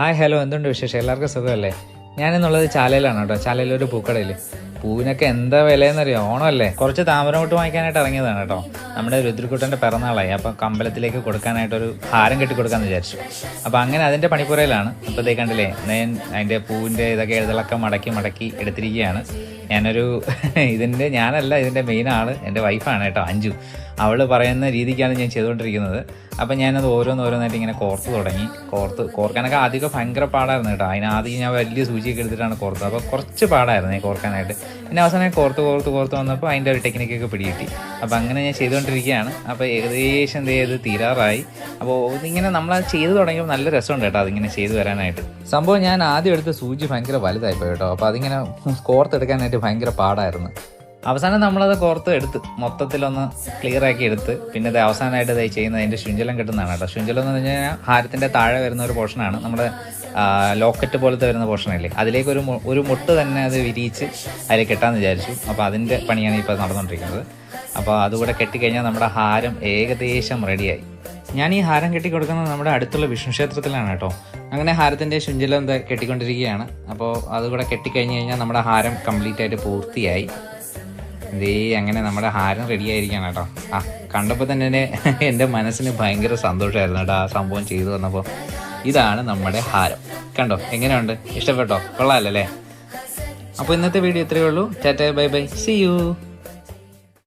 Hi hello. എന്തുണ്ട് വിശേഷം? എല്ലാവർക്കും സുഖമല്ലേ? ഞാനെന്നുള്ളത് ചാലയിലാണ് കേട്ടോ. ചാലയിലൊരു പൂക്കടയിൽ പൂവിനൊക്കെ എന്താ വിലയെന്നറിയോ? ഓണമല്ലേ? കുറച്ച് താമരമുട്ട് വാങ്ങിക്കാനായിട്ട് ഇറങ്ങിയതാണ് കേട്ടോ. നമ്മുടെ രുദ്രക്കുട്ടന്റെ പിറന്നാളായി. അപ്പോൾ കമ്പലത്തിലേക്ക് കൊടുക്കാനായിട്ടൊരു ഹാരം കെട്ടി കൊടുക്കാമെന്ന് വിചാരിച്ചു. അപ്പോൾ അങ്ങനെ അതിന്റെ പണിപ്പുരയിലാണ്. അപ്പോൾ കണ്ടില്ലേ ഞാൻ അതിന്റെ പൂവിന്റെ ഇതൊക്കെ എഴുതലൊക്കെ മടക്കി മടക്കി എടുത്തിരിക്കുകയാണ്. ഞാനൊരു ഇതിന്റെ ഞാനല്ല ഇതിന്റെ മെയിൻ ആൾ എന്റെ വൈഫാണ് കേട്ടോ അഞ്ചു അവൾ പറയുന്ന രീതിക്കാണ് ഞാൻ ചെയ്തുകൊണ്ടിരിക്കുന്നത്. അപ്പം ഞാനത് ഓരോന്നോരോന്നായിട്ട് ഇങ്ങനെ കോർത്ത് തുടങ്ങി. കോർത്ത് കോർക്കാനൊക്കെ ആദ്യമൊക്കെ ഭയങ്കര പാടായിരുന്നു കേട്ടോ. അതിനാദ്യം ഞാൻ വലിയ സൂചിയൊക്കെ എടുത്തിട്ടാണ് കോർത്തത്. അപ്പോൾ കുറച്ച് പാടായിരുന്നു കോർക്കാനായിട്ട്. പിന്നെ അവസാനം കോർത്ത് കോർത്ത് കോർത്ത് വന്നപ്പോൾ അതിന്റെ ഒരു ടെക്നിക്കൊക്കെ പിടികിട്ടി. അപ്പോൾ അങ്ങനെ ഞാൻ ചെയ്തുകൊണ്ടിരിക്കുകയാണ്. അപ്പോൾ ഏകദേശം എന്ത് ചെയ്ത് തീരാറായി. അപ്പോൾ ഇങ്ങനെ നമ്മൾ അത് ചെയ്തു തുടങ്ങിയപ്പോൾ നല്ല രസമുണ്ട് കേട്ടോ അതിങ്ങനെ ചെയ്തു വരാനായിട്ട് സംഭവം ഞാൻ ആദ്യം എടുത്ത സൂചി ഭയങ്കര വലുതായിപ്പോയി കേട്ടോ. അപ്പോൾ അതിങ്ങനെ കോർത്തെടുക്കാനായിട്ട് ഭയങ്കര പാടായിരുന്നു. അവസാനം നമ്മളത് കോർത്ത് എടുത്ത് മൊത്തത്തിലൊന്ന് ക്ലിയർ ആക്കി എടുത്ത് പിന്നെ ഇത് അവസാനമായിട്ട് ഇത് ചെയ്യുന്നത് അതിന്റെ ശുഞ്ചലം കിട്ടുന്നതാണ് കേട്ടോ. ശുഞ്ചലം എന്ന് പറഞ്ഞു കഴിഞ്ഞാൽ ഹാരത്തിന്റെ താഴെ വരുന്ന ഒരു പോർഷനാണ് നമ്മുടെ ലോക്കറ്റ് പോലത്തെ വരുന്ന പോർഷനല്ലേ അതിലേക്ക് ഒരു ഒരു മുട്ട് തന്നെ അത് വിരിയിച്ച് അതിൽ കെട്ടാമെന്ന് വിചാരിച്ചു. അപ്പോൾ അതിന്റെ പണിയാണ് ഇപ്പോൾ നടന്നുകൊണ്ടിരിക്കുന്നത് അപ്പോൾ അതുകൂടെ കെട്ടിക്കഴിഞ്ഞാൽ നമ്മുടെ ഹാരം ഏകദേശം റെഡിയായി ഞാൻ ഈ ഹാരം കെട്ടി കൊടുക്കുന്നത് നമ്മുടെ അടുത്തുള്ള വിഷ്ണു ക്ഷേത്രത്തിലാണ് കേട്ടോ. അങ്ങനെ ഹാരത്തിന്റെ ശുഞ്ചലം കെട്ടിക്കൊണ്ടിരിക്കുകയാണ്. അപ്പോൾ അതുകൂടെ കെട്ടിക്കഴിഞ്ഞ് കഴിഞ്ഞാൽ നമ്മുടെ ഹാരം കംപ്ലീറ്റ് ആയിട്ട് പൂർത്തിയായി. ദേ അങ്ങനെ നമ്മുടെ ഹാരം റെഡി ആയിരിക്കണം കേട്ടോ. ആ കണ്ടപ്പോൾ തന്നെ എന്റെ മനസ്സിന് ഭയങ്കര സന്തോഷമായിരുന്നു കേട്ടോ ആ സംഭവം ചെയ്തു വന്നപ്പോൾ ഇതാണ് നമ്മുടെ ഹാരം. കണ്ടോ എങ്ങനെയുണ്ട്? ഇഷ്ടപ്പെട്ടോ? കൊള്ളാമല്ലേ അപ്പോൾ ഇന്നത്തെ വീഡിയോ ഇത്രയേ ഉള്ളൂ. Tata bye bye. See you